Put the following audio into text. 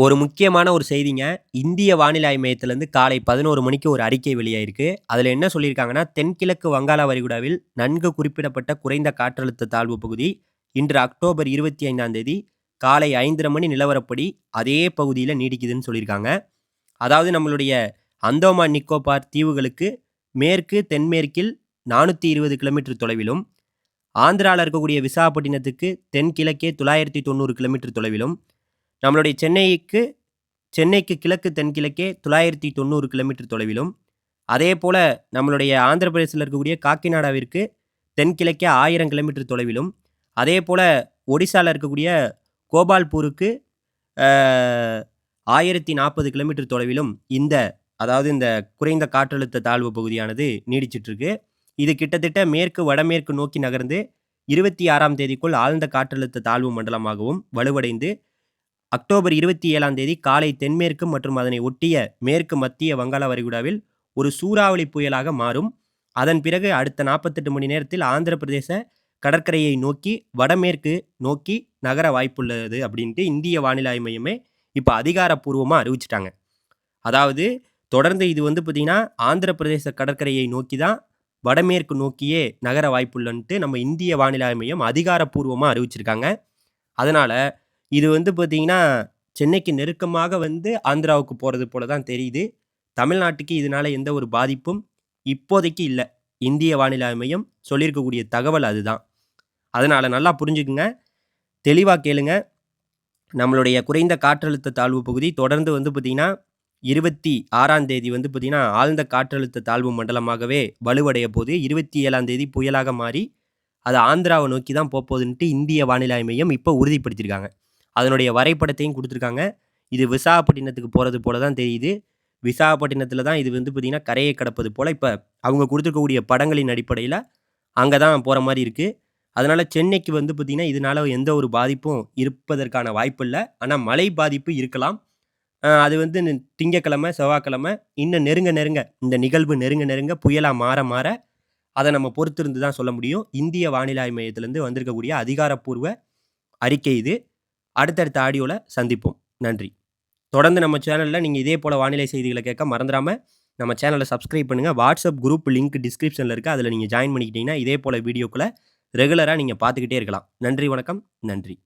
ஒரு முக்கியமான ஒரு செய்திங்க. இந்திய வானிலை மையத்திலேருந்து காலை 11 மணிக்கு ஒரு அறிக்கை வெளியாயிருக்கு. அதில் என்ன சொல்லியிருக்காங்கன்னா, தென்கிழக்கு வங்காள வரிகுடாவில் நன்கு குறிப்பிடப்பட்ட குறைந்த காற்றழுத்த தாழ்வு பகுதி இன்று அக்டோபர் 25ஆம் தேதி காலை 5:30 மணி நிலவரப்படி அதே பகுதியில் நீடிக்குதுன்னு சொல்லியிருக்காங்க. அதாவது நம்மளுடைய அந்தோமான் நிக்கோபார் தீவுகளுக்கு மேற்கு, தென்மேற்கில் 420 கிலோமீட்டர் தொலைவிலும், ஆந்திராவில் இருக்கக்கூடிய விசாகப்பட்டினத்துக்கு தென்கிழக்கே 990 கிலோமீட்டர் தொலைவிலும், நம்மளுடைய சென்னைக்கு சென்னைக்கு கிழக்கு தென்கிழக்கே 990 கிலோமீட்டர் தொலைவிலும், அதே போல் நம்மளுடைய ஆந்திர பிரதேசத்தில இருக்கக்கூடிய காக்கிநாடாவிற்கு தென்கிழக்கே ஆயிரம் கிலோமீட்டர் தொலைவிலும், அதே போல் ஒடிசாவில் இருக்கக்கூடிய கோபால்பூருக்கு ஆயிரத்தி நாற்பது கிலோமீட்டர் தொலைவிலும் இந்த அதாவது இந்த குறைந்த காற்றழுத்த தாழ்வு பகுதியானது நீடிச்சிட்ருக்கு. இது கிட்டத்தட்ட மேற்கு, வடமேற்கு நோக்கி நகர்ந்து 26ஆம் தேதிக்குள் ஆழ்ந்த காற்றழுத்த தாழ்வு மண்டலமாகவும் வலுவடைந்து, அக்டோபர் 27ஆம் தேதி காலை தென்மேற்கு மற்றும் அதனை ஒட்டிய மேற்கு மத்திய வங்காள வரைகுடாவில் ஒரு சூறாவளி புயலாக மாறும். அதன் பிறகு அடுத்த 48 மணி நேரத்தில் ஆந்திர பிரதேச கடற்கரையை நோக்கி வடமேற்கு நோக்கி நகர வாய்ப்புள்ளது அப்படின்ட்டு இந்திய வானிலை மையமே இப்போ அதிகாரப்பூர்வமாக அறிவிச்சுட்டாங்க. அதாவது தொடர்ந்து இது வந்து பார்த்தீங்கன்னா, ஆந்திர பிரதேச கடற்கரையை நோக்கி தான் வடமேற்கு நோக்கியே நகர வாய்ப்புள்ளன்ட்டு நம்ம இந்திய வானிலை மையம் அதிகாரப்பூர்வமாக அறிவிச்சிருக்காங்க. அதனால் இது வந்து பார்த்தீங்கன்னா, சென்னைக்கு நெருக்கமாக வந்து ஆந்திராவுக்கு போகிறது போல தான் தெரியுது. தமிழ்நாட்டுக்கு இதனால எந்த ஒரு பாதிப்பும் இப்போதைக்கு இல்லை இந்திய வானிலை மையம் சொல்லியிருக்கக்கூடிய தகவல் அதுதான். அதனால் நல்லா புரிஞ்சுக்குங்க. தெளிவாக கேளுங்க. நம்மளுடைய குறைந்த காற்றழுத்த தாழ்வு பகுதி தொடர்ந்து வந்து பார்த்தீங்கன்னா, 26ஆம் தேதி வந்து பார்த்திங்கன்னா ஆழ்ந்த காற்றழுத்த தாழ்வு மண்டலமாகவே வலுவடைய போது 27ஆம் தேதி புயலாக மாறி, அது ஆந்திராவை நோக்கி தான் போப்போதுன்ட்டு இந்திய வானிலை மையம் இப்போ உறுதிப்படுத்தியிருக்காங்க. அதனுடைய வரைபடத்தையும் கொடுத்துருக்காங்க இது விசாகப்பட்டினத்துக்கு போகிறது போல தான் தெரியுது. விசாகப்பட்டினத்தில் தான் இது வந்து பார்த்திங்கன்னா கரையை கடப்பது போல் இப்போ அவங்க கொடுத்துருக்கக்கூடிய படங்களின் அடிப்படையில் அங்கே தான் போகிற மாதிரி இருக்குது அதனால் சென்னைக்கு வந்து பார்த்திங்கன்னா இதனால் எந்த ஒரு பாதிப்பும் இருப்பதற்கான வாய்ப்பில்லை ஆனால் மழை பாதிப்பு இருக்கலாம். அது வந்து திங்கட்கிழமை, செவ்வாய்க்கிழமை இன்னும் நெருங்க நெருங்க இந்த நிகழ்வு நெருங்க நெருங்க புயலாக மாற மாற அதை நம்ம பொறுத்திருந்து தான் சொல்ல முடியும். இந்திய வானிலை மையத்திலேருந்து வந்திருக்கக்கூடிய அதிகாரப்பூர்வ அறிக்கை இது. அடுத்தடுத்த ஆடியோவில் சந்திப்போம். நன்றி. தொடர்ந்து நம்ம சேனலில் நீங்கள் இதே போல் வானிலை செய்திகளை கேட்க மறந்துடாமல் நம்ம சேனலை சப்ஸ்கிரைப் பண்ணுங்க. வாட்ஸ்அப் குரூப் லிங்க் டிஸ்கிரிப்ஷனில் இருக்குது அதில் நீங்கள் ஜாயின் பண்ணிக்கிட்டீங்கன்னா, இதே போல் வீடியோக்குள்ளே ரெகுலராக நீங்கள் பார்த்துக்கிட்டே இருக்கலாம். நன்றி, வணக்கம். நன்றி.